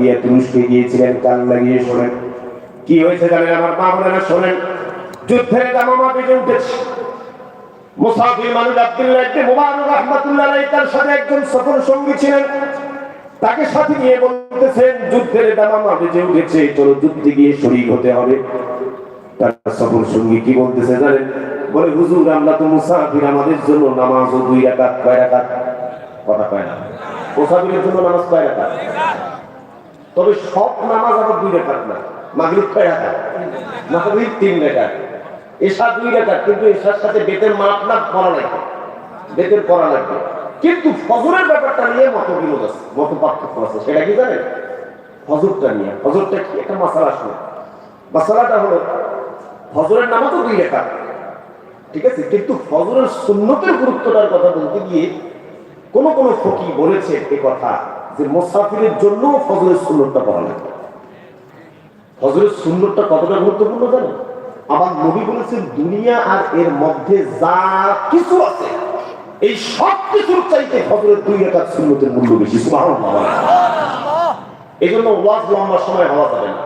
দিয়ে তুরস্কে গিয়েছিলেন, কান লাগিয়ে শোনেন। কি হয়েছে জানেন? আমার মা বোনেরা শোনেন, যুদ্ধের দামামা বেজে উঠেছে। মুসাফির মানুষ আব্দুল্লাহ ইবনে মুবারক রাহমাতুল্লাহ তার সাথে একজন সফর সঙ্গী ছিলেন। তাকে সাথে নিয়ে বলতেছেন, যুদ্ধের দামামা বেজে উঠেছে, চলো যুদ্ধে গিয়ে শরীক হতে হবে। তার সফর সঙ্গী কি বলতেছে জানেন? বলে, হুজুর, আমরা তো মুসাফির, আমাদের জন্য নামাজ দুই রাকাত, কয় রাকাত? কথা কয় না। মুসাফিরের জন্য নামাজ কয় রাকাত? তবে সব নামাজ আবার দুই রাকাত না, মাগরিব কয় রাকাত মাগরিব তিন রাকাত এশা দুই রাকাত কিন্তু এশার সাথে বেতের মাপ না পড়া লাগবে। বেতের পড়া লাগবে। কিন্তু ফজরের ব্যাপারটা নিয়ে মত বিরোধ আছে মত পার্থক্য আছে, সেটা কি জানেন? ফজরটা নিয়ে। ফজরটা কি? একটা মাসালা শুনে মাসালাটা হলো, ফজরের নামাজও দুই রেখা ঠিক আছে? কিন্তু ফজরের সুন্নতের গুরুত্বটার কথা বলতে গিয়ে কোন কোন ফকি বলেছে এ কথা। যে মোসাফিরের জন্য ফজরের সুন্নতটা পড়া লাগবে ফজরের সুন্নতটা কতটা গুরুত্বপূর্ণ জানেন আমার নবী বলেছেন, দুনিয়া আর এর মধ্যে যা কিছু আছে, এই সব কিছুর চাইতে ফজরের দুই রেখা সুন্নতের মূল্য বেশি। এই জন্য ওয়াজ লম্বা সময় হওয়া যাবে না।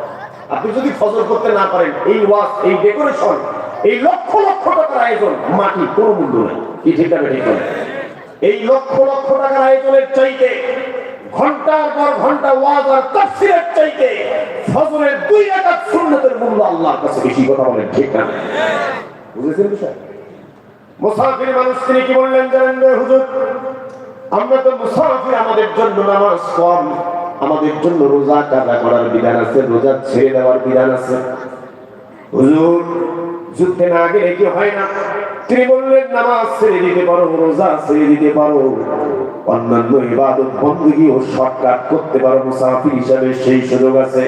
আপনি যদি ফজর করতে না পারেন, এই ওয়াজ, এই ডেকোরেশন, এই লক্ষ লক্ষ টাকার আয়োজন মাটি কোনো মূল্য নাই। কি ঠিক এই লক্ষ লক্ষ টাকার আয়োজনের চাইতে ঘণ্টার পর ঘণ্টা ওয়াজ আর তাফসিরের চাইতে ফজরের দুই রাকাত সুন্নতের মূল্য আল্লাহর কাছে বেশি কথা বলেন, ঠিক না? বুঝেছেন বিষয়? মুসাফির মানুষ তিনি কি বললেন জানেন হুজুর? আমরা তো মুসাফির আমাদের জন্য নামাজ কম আমাদের জন্য রোজা কাজা করার বিধান আছে, রোজা ছেড়ে দেওয়ার বিধান আছে। হুজুর যুদ্ধে না গেলে কি হয় না? তিনি বললেন, নামাজ ছেড়ে দিতে পারো, রোজা ছেড়ে দিতে পারো। অন্যান্য ইবাদত বন্দী ও শর্টকাট করতে পারো, মুসাফির হিসাবে সেই সুযোগ আছে।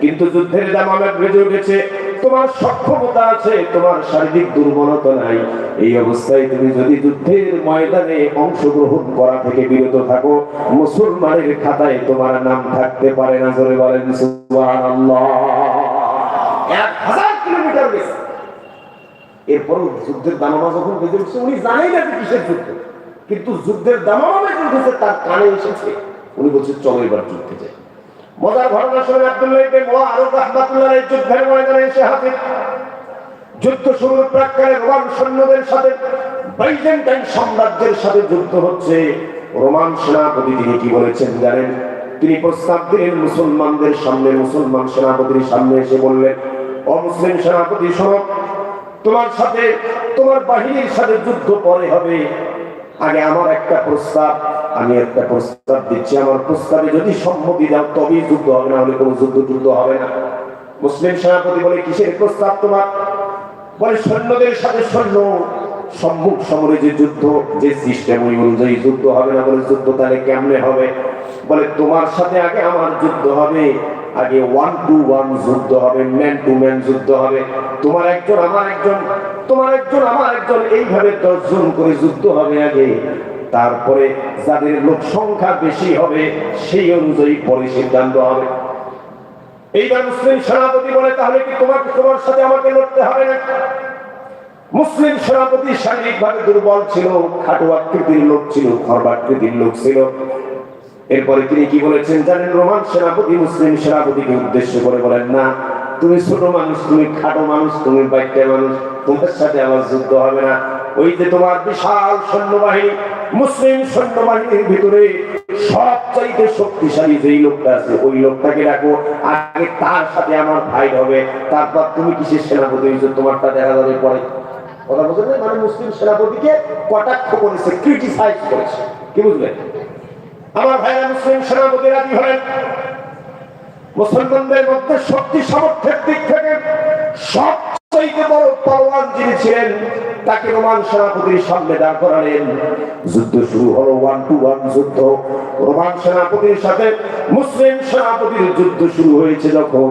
কিন্তু যুদ্ধের জামানা বেজে উঠেছে। তোমার সক্ষমতা আছে, তোমার শারীরিক দুর্বলতা নাই। এই অবস্থায় তুমি যদি যুদ্ধের ময়দানে অংশগ্রহণ করা থেকে বিরত থাকো, মুসলমানের খাতায় তোমার নাম থাকতে পারে না। জোরে বলেন, সুবহানাল্লাহ এক হাজার কিলোমিটার গেছে এরপরও যুদ্ধের দামামা যখন বেজে উঠছে, উনি জানেই না যে কিসের যুদ্ধ। কিন্তু যুদ্ধের দামামা বেজে উঠেছে তার কানে এসেছে। উনি বলছে, চলো এবার যুদ্ধে যাই। মজার আব্দুল্লাহ আলাইহি যুদ্ধের ময়দানে এসে হাজির। যুদ্ধ শুরুর প্রাক্কালে রোমান সৈন্যদের সাথে, বাইজেন্টাইন সাম্রাজ্যের সাথে যুদ্ধ হচ্ছে। রোমান সেনাপতি তিনি কি বলেছেন জানেন? তিনি প্রস্তাব দিলেন, মুসলমানদের সামনে, মুসলমান সেনাপতির সামনে এসে বললেন অমুসলিম সেনাপতি, শোনো তোমার সাথে, তোমার বাহিনীর সাথে যুদ্ধ পরে হবে। আগে আমার একটা প্রস্তাব, আমি একটা প্রস্তাব দিচ্ছি। আমার প্রস্তাবে যদি সম্মতি দাও, তবেই যুদ্ধ হবে, না হলে কোনো যুদ্ধ যুদ্ধ হবে না। মুসলিম সেনাপতি বলে, কিসের প্রস্তাব তোমার? বলে, সৈন্যদের সাথে সৈন্য, সম্মুখ সমরে যে যুদ্ধ, যে সিস্টেম ওই অনুযায়ী যুদ্ধ হবে না। বলে, যুদ্ধ তাহলে কেমনে হবে? বলে, তোমার সাথে আগে আমার যুদ্ধ হবে। আগে ওয়ান টু ওয়ান যুদ্ধ হবে ম্যান টু ম্যান যুদ্ধ হবে। তোমার একজন আমার একজন, তোমার একজন আমার একজন, এইভাবে দশজন করে যুদ্ধ হবে আগে। তারপরে যাদের লোক সংখ্যা বেশি হবে, সেই অনুযায়ী পরে সিদ্ধান্ত হবে। এইবার মুসলিম সেনাপতি বলে, তাহলে কি তোমাকে তোমার সাথে আমাকে লড়তে হবে না? মুসলিম সেনাপতি শারীরিক ভাবে দুর্বল ছিল, খাটো আকৃতির লোক ছিল খর্বাকৃতির লোক ছিল। এরপরে তিনি কি বলেছেন জানেন, রোমান সেনাপতি মুসলিম সেনাপতিকে উদ্দেশ্য করে বলেন, না তুমি ছোট মানুষ, তুমি খাটো মানুষ, তুমি বাইকটা মানুষ, তোমার সাথে আমার যুদ্ধ হবে না। ওই যে তোমার বিশাল সৈন্যবাহিনী, মুসলিম সৈন্যবাহিনীর ভিতরে সবচাইতে শক্তিশালী যেই লোকটা আছে, ওই লোকটাকে রাখো আগে তার সাথে আমার ভাই হবে। তারপর তুমি কিসের সেনাপতি হয়েছো? তোমারটা দেখা যাবে পরে। কথা বলতে না? মানে মুসলিম সেনাপতিকে কটাক্ষ করেছে ক্রিটিসাইজ করেছে। কি বুঝলেন? আমার ভাইরা মুসলিম সেনাপতি রাজি হলেন। মুসলমানদের মধ্যে শক্তি সামর্থ্যের দিক থেকে সবচাইতে বড় পালোয়ান যিনি ছিলেন, তাকে রোমান সেনাপতির সামনে দাঁড় করালেন। যুদ্ধ শুরু হলো ওয়ান টু ওয়ান যুদ্ধ। রোমান সেনাপতির সাথে মুসলিম সেনাপতির যুদ্ধ শুরু হয়েছে যখন।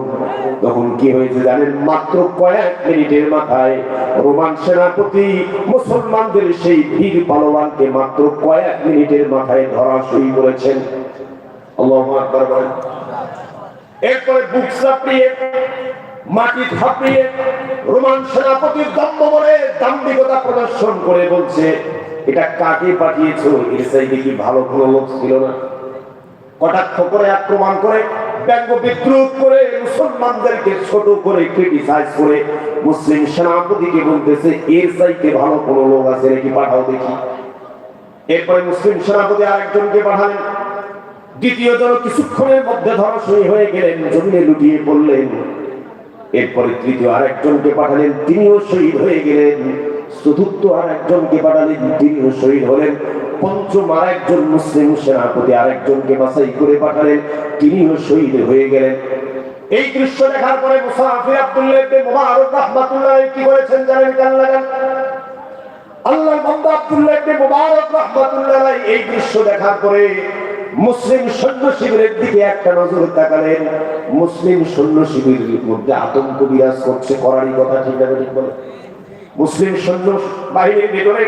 তখন কি হয়েছে জানেন? মাত্র কয়েক মিনিটের মাথায় রোমান সেনাপতি মুসলমানদের সেই বীর পালোয়ানকে মাত্র কয়েক মিনিটের মাথায় ধরাশয়ী করেছেন। আল্লাহু আকবার বলেন। এরপরে বুক চাপিয়ে, মাটি থাপিয়ে রোমান সেনাপতির দম্ভ বলে দাম্ভিকতা প্রদর্শন করে বলছে, এটা কাকে পাঠিয়েছো? এর চাইতে কি ভালো কোনো লোক ছিল না? কটাক্ষ করে, আক্রমণ করে, ব্যঙ্গ বিদ্রুপ করে, মুসলমানদেরকে ছোট করে ক্রিটিসাইজ করে, মুসলিম সেনাপতিকে বলতেছে, এর চাইতে ভালো কোন লোক আছে নাকি পাঠাও দেখি। এরপরে মুসলিম সেনাপতি আরেকজনকে পাঠালেন দ্বিতীয় জন কিছুক্ষণের মধ্যে ধরাশয়ী হয়ে গেলেন, জমিনে লুটিয়ে পড়লেন। এরপরে তৃতীয় আরেকজনকে পাঠালেন, তিনিও শহীদ হয়ে গেলেন। চতুর্থ আরেকজনকে পাঠালেন, তিনিও শহীদ হলেন। পঞ্চম আরেকজন মুসলিম সেনাপতি আরেকজনকে বাছাই করে পাঠালেন, তিনিও শহীদ হয়ে গেলেন। এই দৃশ্য দেখার পরে মুসাফির আব্দুল্লাহ ইবনে মুবারক কি করেছেন জানেন কান লাগান? আল্লাহ বান্দা আব্দুল্লাহ ইবনে মুবারক এই দৃশ্য দেখার পরে মুসলিম সৈন্য শিবিরের দিকে একটা নজর তাকালেন। মুসলিম সৈন্য শিবিরের মধ্যে আতঙ্ক বিরাজ করছে, করারই কথা ঠিক আছে ঠিক বলে। মুসলিম সৈন্য বাহিনীর ভিতরে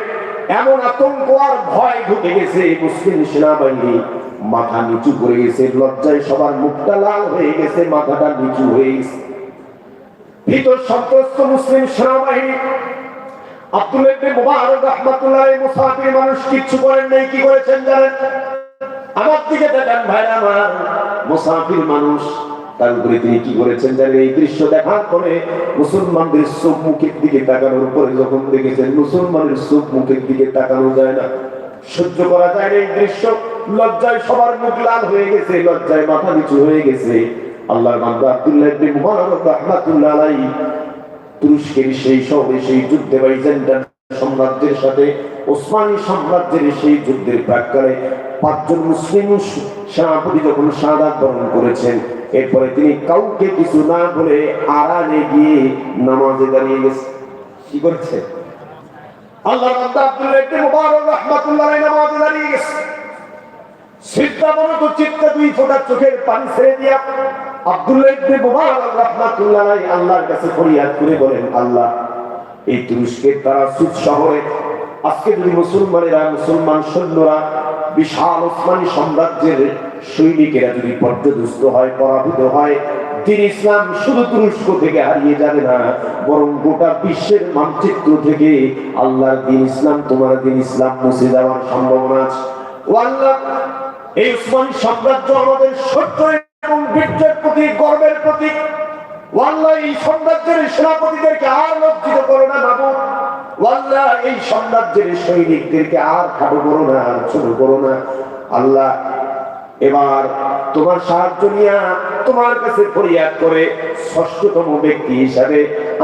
এমন আতঙ্ক আর ভয় ঢুকে গেছে, মুসলিম সেনাবাহিনী মাথা নিচু করে গেছে, লজ্জায় সবার মুখটা লাল হয়ে গেছে, মাথাটা নিচু হয়ে গেছে। ভিতর সন্ত্রস্ত মুসলিম সেনাবাহিনী আব্দুল মুবারক রাহমাতুল্লাহ মুসাফির মানুষ কিচ্ছু করেন নাই, কি করেছেন জানেন? আমার দিকে দেখেন ভাই আমার মুসাফির মানুষ। তার উপরে তিনি কি করেছেন জানেন? এই দৃশ্য দেখার পরে মুসলমানদের চোখ মুখের দিকে তাকানোর পরে যখন দেখেছেন মুসলমানের চোখ মুখের দিকে তাকানো যায় না, সহ্য করা যায় না এই দৃশ্য। লজ্জায় সবার মুখ লাল হয়ে গেছে, লজ্জায় মাথা নিচু হয়ে গেছে। আল্লাহর বান্দা আব্দুল্লাহ ইবনে মুবারক রাহমাতুল্লাহ আলাইহি তুরস্কের সেই শহরে সেই যুদ্ধে বাইজেন্টাইন সাম্রাজ্যের সাথে ওসমানী সাম্রাজ্যের সেই যুদ্ধের প্রাককালে পাঁচজন মুসলিম সেনাপতি যখন শাহাদাত বরণ করেছেন, এরপরে তিনি কাউকে কিছু না বলে আড়ালে গিয়ে নামাজে দাঁড়িয়ে গেছে। কি করেছে? আল্লাহ করে বলেন, আল্লাহ, এই সুদ আজকে যদি মুসলমানেরা, মুসলমান সৈন্যরা বিশাল ওসমানী সাম্রাজ্যের সৈনিকেরা যদি পর্যদুস্ত হয়, পরাভূত হয়, দিন ইসলাম শুধু তুরস্ক থেকে হারিয়ে যাবে না, বরং গোটা বিশ্বের মানচিত্র থেকে আল্লাহর দিন ইসলাম, তোমার দিন ইসলাম মুছে যাওয়ার সম্ভাবনা আছে। আল্লাহ এই উসমানী সাম্রাজ্য আমাদের সত্য এবং বীর্যের প্রতীক গর্বের প্রতীক। আল্লাহ, এবার তোমার সাহায্য তোমার কাছে ফরিয়াদ করে ষষ্ঠতম ব্যক্তি হিসাবে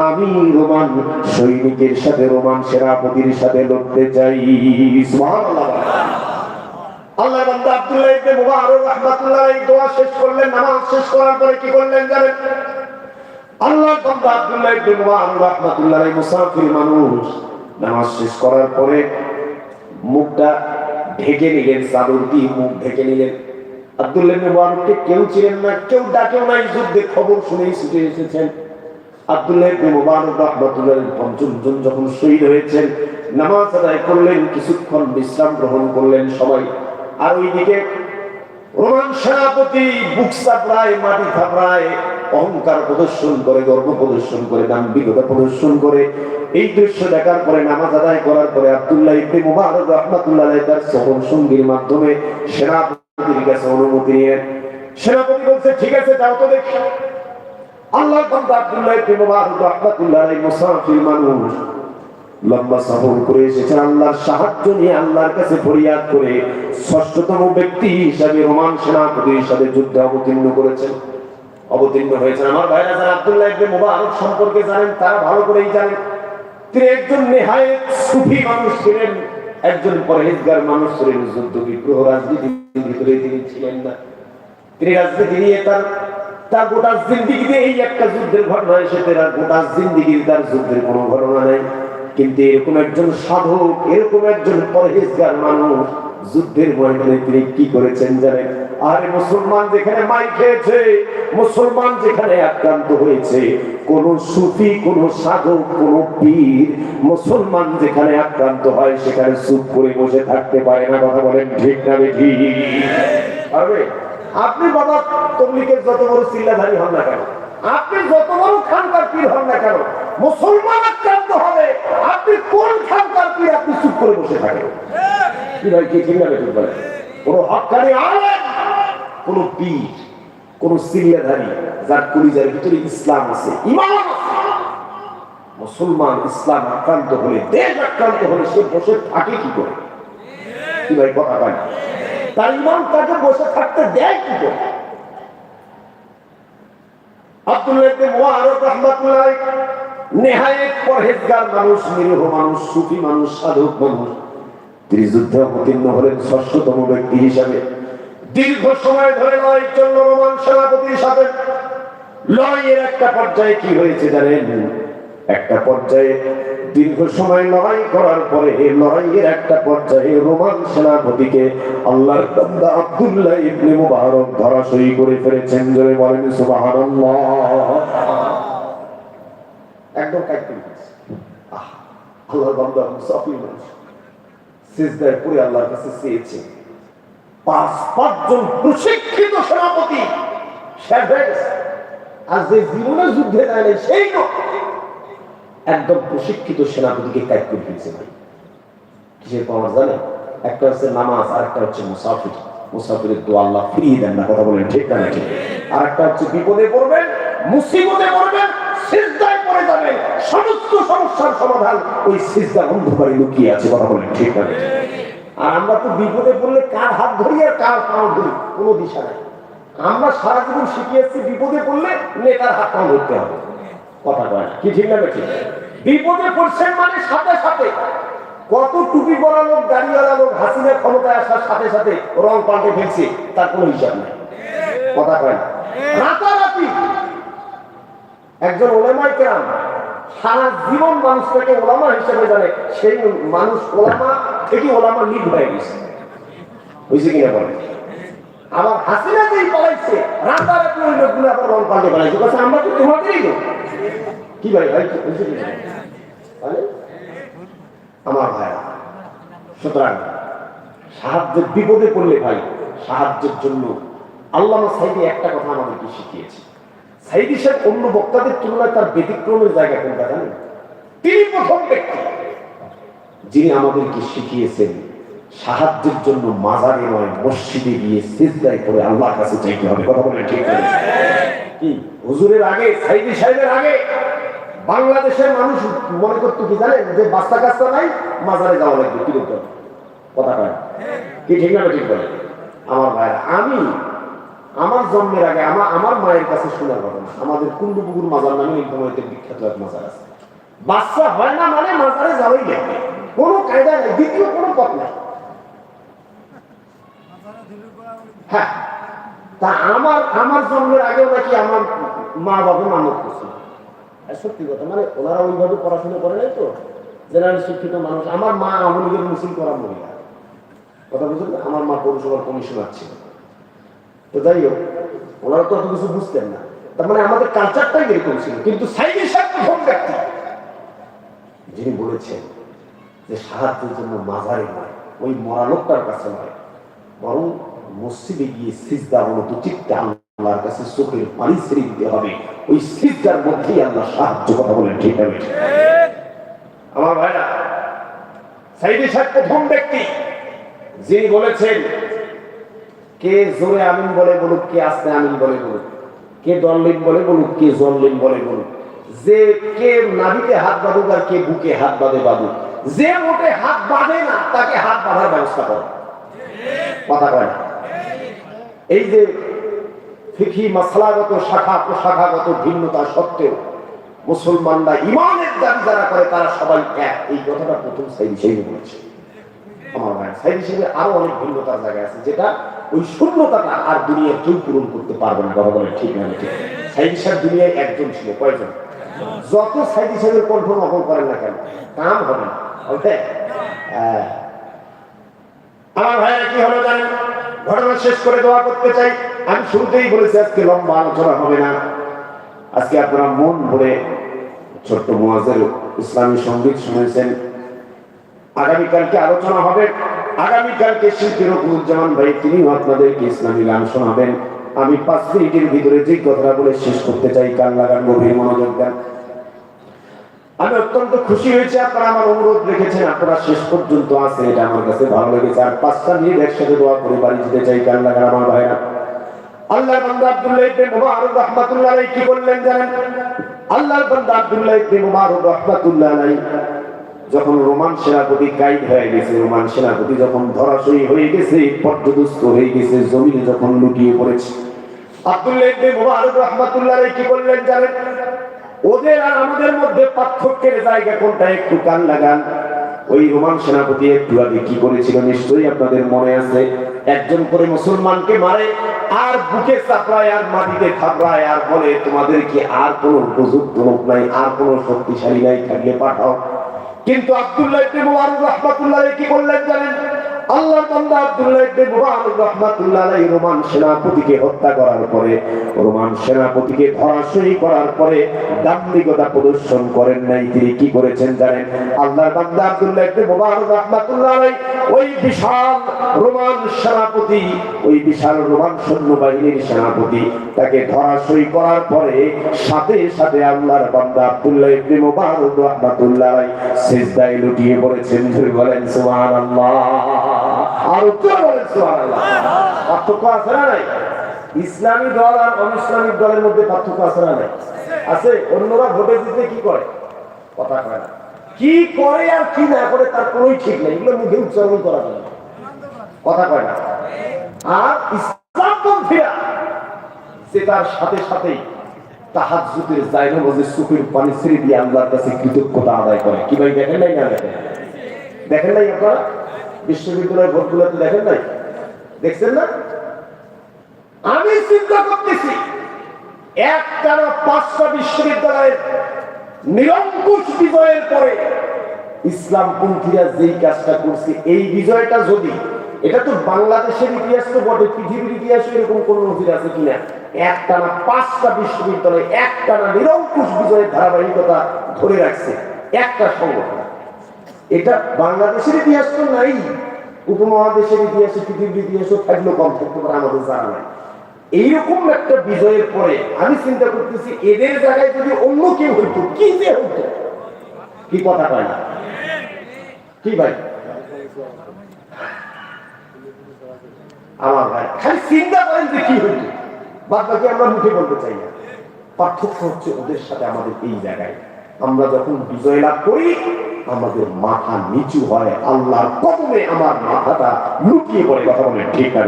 আমি রোমান সৈনিকের সাথে, রোমান সেনাপতির সাথে লড়তে চাই। আল্লাহ আব্দুল্লাহ দোয়া শেষ করলেন, নামাজ শেষ করার পরে কি করলেন জানেন? আল্লাহ বান্দা আব্দুল্লাহ ইবনে মুবারক রাহমাতুল্লাহ এই মুসাফির মানুষ। নামাজ শেষ করার পরে মুখটা ঢেকে নিলেন, চাদর দিয়ে মুখ ঢেকে নিলেন। আব্দুল্লাহ ইবনে কেউ ছিলেন না, কেউ ডাকেও নাই, যুদ্ধের খবর শুনেই ছুটে এসেছেন। আব্দুল্লাহ ইবনে মুবারক রাহমাতুল্লাহ পঞ্চম জন যখন শহীদ হয়েছেন, নামাজ আদায় করলেন, কিছুক্ষণ বিশ্রাম গ্রহণ করলেন সবাই। আর ওইদিকে রোমান সেনাপতি বুক চাপড়ায় মাটি থাপড়ায় অহংকার প্রদর্শন করে, গর্ব প্রদর্শন করে, দাম্ভিকতা প্রদর্শন করে। এই দৃশ্য দেখার পরে, নামাজ আদায় করার পরে আব্দুল্লাহ ইবনে মুবারক রাহমাতুল্লাহ তার সফর সঙ্গীর মাধ্যমে সেনাপতির কাছে অনুমতি নিয়ে সেনাপতি বলছে, ঠিক আছে, যাও তো দেখি। আল্লাহ বান্দা আব্দুল্লাহ ইবনে মুবারক রাহমাতুল্লাহ আলাইহি মুসাফির মানুষ লম্বা সফর করে এসেছেন আল্লাহর সাহায্য নিয়ে, আল্লাহর কাছে ফরিয়াদ করে ষষ্ঠতম ব্যক্তি হিসাবে রোমান সেনাপতি হিসাবে যুদ্ধে অবতীর্ণ করেছেন। অবতীর্ণ হয়েছেন। আমার ভাইরা যারা আব্দুল্লাহ ইবনে মুবারক সম্পর্কে জানেন, তারা ভালো করেই জানেন। তিনি একজন নেহায়েত সুফি মানুষ ছিলেন, একজন পরহেজগার মানুষ ছিলেন, যুদ্ধ বিগ্রহ, রাজনীতির ভিতরে তিনি ছিলেন না। তিনি রাজনীতি নিয়ে তার তার গোটা জিন্দিগিতে এই একটা যুদ্ধের ঘটনা এসেছে, তার গোটা জিন্দিগির তার যুদ্ধের কোনো ঘটনা নেই। কিন্তু এরকম একজন সাধক, এরকম একজন পরহেজগার মানুষ যুদ্ধের ময়দানে তিনি কি করেছেন জানেন? আরে মুসলমান যেখানে মাই খেয়েছে, মুসলমান যেখানে আক্রান্ত হয়েছে, কোন সুফি, কোন সাধক, কোন পীর মুসলমান যেখানে আক্রান্ত হয়, সেখানে চুপ করে বসে থাকতে পারে না, কথা বলেন ঠিক না ঠিক? পারবে আপনি বাবা তবলিকের যত বড় চিল্লাধারী হন না কেন? আপনি যত বড় খানকার পীর হন না কেন? মুসলমান আক্রান্ত হবে, আপনি কোন খানকার পীর আপনি চুপ করে বসে থাকেন? বলে কোন কোন পীর, কোন যার কলিজার ভিতরে ইসলাম আছে মুসলমান ইসলাম আক্রান্ত হলে, দেশ আক্রান্ত হলে সে বসে থাকে কি করে? কি ভাই কথা পাই তার ইমান তাকে বসে থাকতে দেয় কি করে? মানুষ, নিরীহ মানুষ, সুফি মানুষ, সাধক মানুষ। তিনি যুদ্ধে অবতীর্ণ হলেন ষষ্ঠতম ব্যক্তি হিসাবে। দীর্ঘ সময় ধরে লড়াই চলল রোমান সেনাপতির সাথে লড়াইয়ের একটা পর্যায়ে কি হয়েছে জানেন? একটা পর্যায়ে দীর্ঘ সময় লড়াই করার পরে লড়াইয়ের একটা পর্যায়ে রোমান সেনাপতিকে আল্লাহর বান্দা আব্দুল্লাহ ইবনে মুবারক ধরাশয়ী করে ফেলেছেন। জোরে বলেন, সুবহানাল্লাহ। একদম কাটতে আল্লাহর বান্দা মুসাফির মানুষ সিজদায় পড়ে আল্লাহর কাছে চেয়েছে। পাঁচ পাঁচজন প্রশিক্ষিত সেনাপতি। আর যে জীবনে যুদ্ধে যায় সেই নয় একদম প্রশিক্ষিত সেনাপতিকে কাজ করে ফেলছে ভাই। কিসের পাওয়ার জানে একটা হচ্ছে নামাজ আর একটা হচ্ছে মুসাফির। মুসাফিরের তো আল্লাহ ফিরিয়ে দেন না, কথা বলেন ঠিক না ঠিক আর একটা হচ্ছে বিপদে পড়বেন, মুসিবতে পড়বেন, সিজদায় পড়ে যাবেন, সমস্ত সমস্যার সমাধান ওই সিজদা অন্ধকারে লুকিয়ে আছে, কথা বলেন ঠিক না? আর আমরা তো বিপদে পড়লে কার হাত ধরি আর কার পাও ধরি? কোনো দিশা নাই। আমরা সারা জীবন শিখিয়েছি বিপদে পড়লে নেতার হাত পাও ধরতে হবে। কথা কয় কি ঠিক না ঠিক বিপদে পড়ছেন মানে সাথে সাথে কত টুপি পরা লোক দাঁড়িয়েওয়ালা লোক, হাসিনা ক্ষমতায় আসার সাথে সাথে রং পাল্টে ফেলছে, তার কোনো হিসাব নেই। কথা কয় রাতারাতি একজন ওলেমাই কেরাম সারা জীবন মানুষটাকে ওলামা হিসেবে জানে। সেই মানুষ ওলামা থেকে ওলামা লিড হয়ে গেছে। বুঝছে কিনা বলে আবার হাসিনা যেই পালাইছে রাতারাতি ওই লোকগুলো আবার রং পাল্টে পালাইছে। বলছে, আমরা তো তোমাদেরই লোক। কি ভাই ভাই বুঝছে কি তাহলে আমার ভাইরা, সুতরাং সাহায্যের বিপদে পড়লে ভাই, সাহায্যের জন্য আল্লামা সাইদি একটা কথা আমাদেরকে শিখিয়েছে। সাইদি সাহেব অন্য বক্তাদের তুলনায় তার ব্যতিক্রমের জায়গা কোনটা জানেন? তিনি প্রথম ব্যক্তি। যিনি আমাদেরকে শিখিয়েছেন সাহায্যের জন্য মাজারে নয়, মসজিদে গিয়ে সিজদায় করে আল্লাহর কাছে হবে। কথা বলেন ঠিক কি? হুজুরের আগে সাইদি সাহেবের আগে? বাংলাদেশের মানুষ মনে করতো কি জানেন? যে বাস্তা কাস্তা নাই, মাজারে যাওয়া লাগবে, কি? কথা কি ঠিক না ঠিক বলে? আমার ভাই আমি আমার জন্মের আগে আমার আমার মায়ের কাছে শোনার ঘটনা। আমাদের কুন্ডুপুকুর মাজার নামে সময়তে বিখ্যাত এক মাজার আছে। বাচ্চা হয় না মানে মাজারে যাওয়াই লাগবে কোনো কায়দা নেই, দ্বিতীয় কোনো পথ নেই। হ্যাঁ। তা আমার আমার জন্মের আগেও নাকি আমার মা বাবা মানত করছিল। সত্যি কথা মানে ওনারা ওইভাবে পড়াশোনা করে নাই তো? জেনারেল শিক্ষিত মানুষ। আমার মা আওয়ামী লীগের মিছিল করা মহিলা। কথা বুঝলেন? আমার মা পৌরসভার কমিশনার ছিল। তো যাই হোক, ওনারা তো অত কিছু বুঝতেন না। তার মানে আমাদের কালচারটাই এরকম ছিল, কিন্তু সাইদি সাহেব ব্যক্তি। যিনি বলেছেন যে সাহায্যের জন্য মাজারে নয়, ওই মরা লোকটার কাছে নয়, বরং মসজিদে গিয়ে সিজদা মতো চিত্তে আল্লাহর কাছে চোখের পানি ছেড়ে দিতে হবে। ওই সিজদার মধ্যেই আল্লাহ সাহায্য কথা বলেন, ঠিক হবে আমার ভাইরা সাইদি সাহেব প্রথম ব্যক্তি, যিনি বলেছেন কে জোরে আমিন বলে বলুক, কে আস্তে আমিন বলে বলুক, কে দল্লিম বলে বলুক, কে জল্লিম বলে বলুক, যে কে নাভিতে হাত বাঁধুক আর কে বুকে হাত বাঁধে বাঁধুক, যে মোটে হাত বাঁধে না, তাকে হাত বাঁধার ব্যবস্থা করে। কথা কয় এই যে ফিকি মাসলাগত, শাখা প্রশাখাগত ভিন্নতা সত্ত্বেও মুসলমানরা ইমানের দাবি যারা করে, তারা সবাই এক। এই কথাটা প্রথম সাইড হিসেবে বলেছে। আমার ভাই সাইড হিসেবে আরও অনেক ভিন্নতার জায়গা আছে, যেটা ওই শূন্যতাটা আর দুনিয়ার কেউ পূরণ করতে পারবে না ঠিক না ঠিক। সাইড হিসাব দুনিয়ায় একজন ছিল, কয়জন? যত সাইড হিসেবের কণ্ঠ নকল করেন না কেন? কাম হবে না হ্যাঁ। আমার কি হলো জানেন? ঘটনা শেষ করে দোয়া করতে চাই। আমি শুরুতেই বলেছি, আজকে লম্বা আলোচনা হবে না। আজকে আপনারা মন ভরে ছোট্ট মুয়াজের ইসলামী সংগীত শুনেছেন। আগামীকালকে আলোচনা হবে আগামীকালকে শিল্পী রকুজ্জামান ভাই, তিনিও আপনাদেরকে ইসলামী গান শোনাবেন। আমি পাঁচ মিনিটের ভিতরে যে কথাটা বলে শেষ করতে চাই কান লাগান, গভীর মনোযোগ দেন। আমি অত্যন্ত খুশি হয়েছি, আপনারা আমার অনুরোধ রেখেছেন, আপনারা শেষ পর্যন্ত আছেন, এটা আমার কাছে ভালো লেগেছে। আর পাঁচটা মিনিট একসাথে দোয়া করে বাড়ি যেতে চাই কান লাগান আমার ভাইরা। আল্লাহর বান্দা আব্দুল্লাহ ইবনে মুবারক রাহমাতুল্লাহ আলাইহি কি বললেন জানেন? আল্লাহর বান্দা আব্দুল্লাহ ইবনে মুবারক রাহমাতুল্লাহ আলাইহি যখন রোমান সেনাপতি গাইড হয়ে গেছে, রোমান সেনাপতি যখন ধরাশয়ী হয়ে গেছে, পর্যদস্ত হয়ে গেছে, জমিনে যখন লুকিয়ে পড়েছে। আর একটু আগে কি নিশ্চয়ই আপনাদের মনে আছে? একজন করে মারে আর বুকে চাপড়ায় আর মাটিতে আর বলে, তোমাদের কি আর কোনো উপযুক্ত লোক নাই? আর কোনো শক্তিশালী নাই? থাকলে পাঠাও। কিন্তু আব্দুল্লাহ ইবনে কি বললেন জানেন? আল্লাহর বান্দা আব্দুল্লাহ ইবনে রাহমাতুল্লাহ আলাইহি রোমান সেনাপতিকে হত্যা করার পরে, রোমান সেনাপতিকে ধরাশয়ী করার পরে দাম্ভিকতা প্রদর্শন করেন নাই। তিনি কি করেছেন জানেন? আল্লাহর বান্দা আব্দুল্লাহ ইবনে রাহমাতুল্লাহ আলাইহি ওই বিশাল রোমান সেনাপতি, ওই বিশাল রোমান সৈন্যবাহিনীর সেনাপতি তাকে ধরাশয়ী করার পরে সাথে সাথে আল্লাহর বান্দা আব্দুল্লাহ ইবনে মুবারক রাহমাতুল্লাহ আলাইহি সিজদায় লুটিয়ে পড়েছেন। বলেন, সুবহানাল্লাহ। আর উত্তর বলেন পার্থক্য আছে না নাই? ইসলামী দল আর অনিসলামিক দলের মধ্যে পার্থক্য আছে না নাই? আছে, অন্যরা ভোটে দিতে কি করে? কথা কয় না। কি করে আর কি না করে তার কোনোই ঠিক নেই। এগুলো মুখে উচ্চারণ করা যায় কথা কয় না। আর ইসলামপন্থীরা সে তার সাথে সাথেই তাহাজ্জুদের জায়গা মধ্যে চোখের পানি ছেড়ে দিয়ে আল্লাহর কাছে কৃতজ্ঞতা আদায় করে। কি ভাই, দেখেন নাই না দেখেন? দেখেন নাই আপনারা? বিশ্ববিদ্যালয়ের ভোটগুলোতে দেখেন নাই? দেখছেন না? আমি চিন্তা করতেছি একটানা পাঁচটা বিশ্ববিদ্যালয়ের নিরঙ্কুশ বিজয়ের পরে ইসলামপন্থীরা যেই কাজটা করছে, এই বিজয়টা যদি, এটা তো বাংলাদেশের ইতিহাস তো বটে, পৃথিবীর ইতিহাসে এরকম কোন নজির আছে কিনা? একটানা পাঁচটা বিশ্ববিদ্যালয়, একটানা নিরঙ্কুশ বিজয়ের ধারাবাহিকতা ধরে রাখছে, একটা সংগঠন। এটা বাংলাদেশের ইতিহাস তো নাই, উপমহাদেশের ইতিহাসে পৃথিবীর ইতিহাসও থাকলেও কম থাকতে পারে, আমাদের জানা নাই। এইরকম একটা বিজয়ের পরে আমি চিন্তা করতেছি, এদের জায়গায় যদি অন্য কেউ হইতো, কি যে হইতো? কি কথা পায় না? কি ভাই? আমার ভাই, খালি চিন্তা করেন যে কি হইতো। বাদ বাকি আমরা মুখে বলতে চাই না। পার্থক্য হচ্ছে ওদের সাথে আমাদের এই জায়গায়। আমরা যখন বিজয় লাভ করি আমাদের মাথা নিচু হয়, আল্লাহর কদমে আমার মাথাটা লুকিয়ে পড়ে, কথা বলেন ঠিক না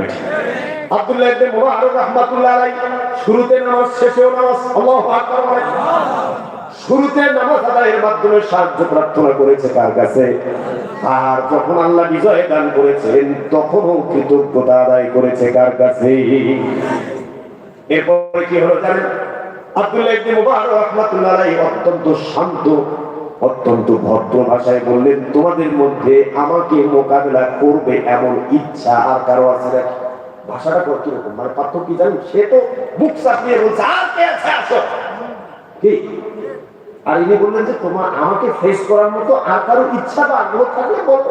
আব্দুল্লাহ ইবনে মুবারক রাহমাতুল্লাহ আলাইহি, শুরুতে নামাজ, শেষেও নামাজ, আল্লাহু আকবার। শুরুতে নামাজ আদায়ের মাধ্যমে সাহায্য প্রার্থনা করেছে কার কাছে? আর যখন আল্লাহ বিজয় দান করেছেন, তখনও কৃতজ্ঞতা আদায় করেছে কার কাছে? এরপরে কি হলো জানেন? আব্দুল্লাহ ইবনে মুবারক রাহমাতুল্লাহ আলাইহি অত্যন্ত শান্ত অত্যন্ত ভদ্র ভাষায় বললেন, তোমাদের মধ্যে আমাকে মোকাবেলা করবে এমন ইচ্ছা আর কারও আছে নাকি? ভাষাটা কীরকম? মানে কি সে তো বুক বলছে, আর কে আছে? আসো। কি? আর ইনি বললেন যে, তোমার, আমাকে ফেস করার মতো আর কারও ইচ্ছা বা আগ্রহ থাকলে বলো।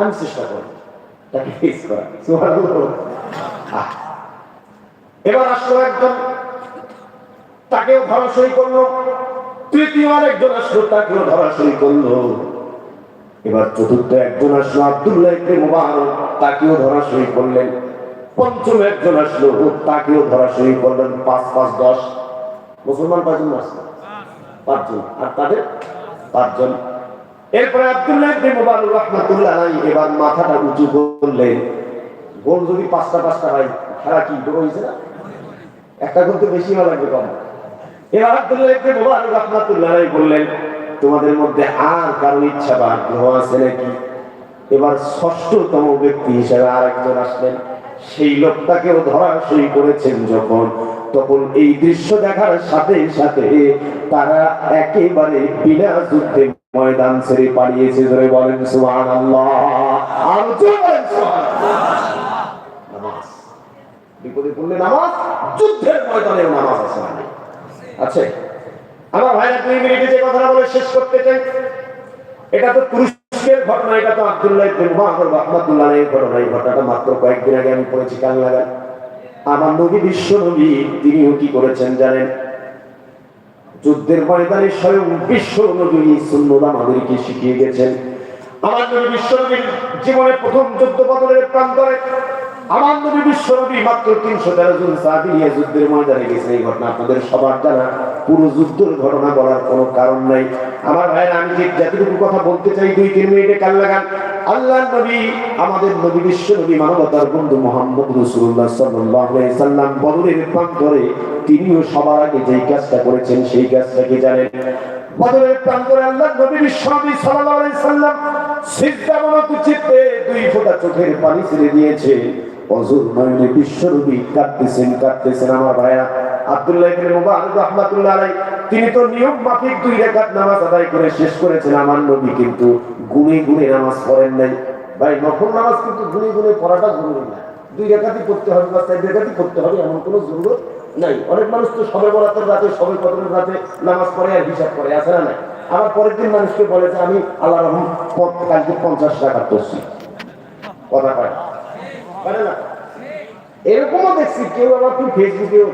আমি চেষ্টা করব তাকে ফেস করা। এবার আসলো একজন, তাকেও করল। তৃতীয় আরেকজন আসলো, তাকেও ধরাশয়ী করল। এবার চতুর্থ একজন আসলো, আব্দুল্লাহ ইবনে মুবারক, তাকেও ধরাশয়ী করলেন। পঞ্চম একজন আসলো তাকেও ধরাশয়ী করলেন। পাঁচ পাঁচ, দশ। মুসলমান কয়জন আসলো পাঁচজন। আর তাদের? পাঁচজন। এরপরে আব্দুল্লাহ ইবনে মুবারক এবার মাথাটা উঁচু করলেন। গোল যদি পাঁচটা পাঁচটা হয়, খেলা কি ডোর হয়েছে না? একটা গোল তো বেশি ভালো লাগবে কম। তোমাদের মধ্যে আর কারও ইচ্ছা বা আগ্রহ আছে নাকি? এবার ষষ্ঠতম ব্যক্তি হিসেবে আর একজন আসলেন। সেই লোকটাকেও করেছেন যখন। তখন এই দৃশ্য দেখার সাথে সাথে তারা একেবারে বিনা যুদ্ধে ময়দান ছেড়ে পালিয়েছে ধরে বলেন বিপদে পড়লে নামাজ, যুদ্ধের নামাজ আছে আছে। আমার ভাইরা দুই মিনিটে যে কথাটা বলে শেষ করতে চাই, এটা তো তুরস্কের ঘটনা, এটা তো আব্দুল্লাহ মুবারক রাহমাতুল্লাহ আলাইহির ঘটনা। এই ঘটনাটা মাত্র কয়েকদিন আগে আমি পড়েছি কান লাগান আমার নবী, বিশ্ব নবী, তিনিও কি করেছেন জানেন? যুদ্ধের ময়দানে স্বয়ং বিশ্ব নবী সুন্নত আমাদেরকে শিখিয়ে গেছেন। আমার নবী, বিশ্ব নবীর জীবনে প্রথম যুদ্ধ বদলের প্রান্তরে আমার নবী বিশ্ব নবী মাত্র তিনশো তেরো জন সাহাবি নিয়ে যুদ্ধের ময়দানে গেছে, এই ঘটনা আপনাদের সবার জানা। পুরো যুদ্ধের ঘটনা বলার কোনো কারণ নাই। আমার ভাইরা, আমি যে যতটুকু কথা বলতে চাই, দুই তিন মিনিটে কাল লাগান। আল্লাহ নবী, আমাদের নবী বিশ্ব নবী মানবতার বন্ধু মোহাম্মদ রসুল্লাহ সাল্লাম বদরের প্রান্তরে তিনিও সবার আগে যেই কাজটা করেছেন, সেই কাজটাকে জানেন? দুই ফোঁটা চোখের পানি ছেড়ে দিয়েছে। অজুর নয়নে বিশ্বরূপী কাঁদতেছেন কাঁদতেছেন আমার ভাইয়া। আমার হবে হবে, এমন কোনো নাই। অনেক মানুষ তো সবে নামাজ পড়ে আছে না পরের দিন মানুষকে বলে যে, আমি আল্লাহ রহম পঞ্চাশ টাকা করছি কথা না। এরকমও দেখছি কেউ আবার তুই ফেসবুকেও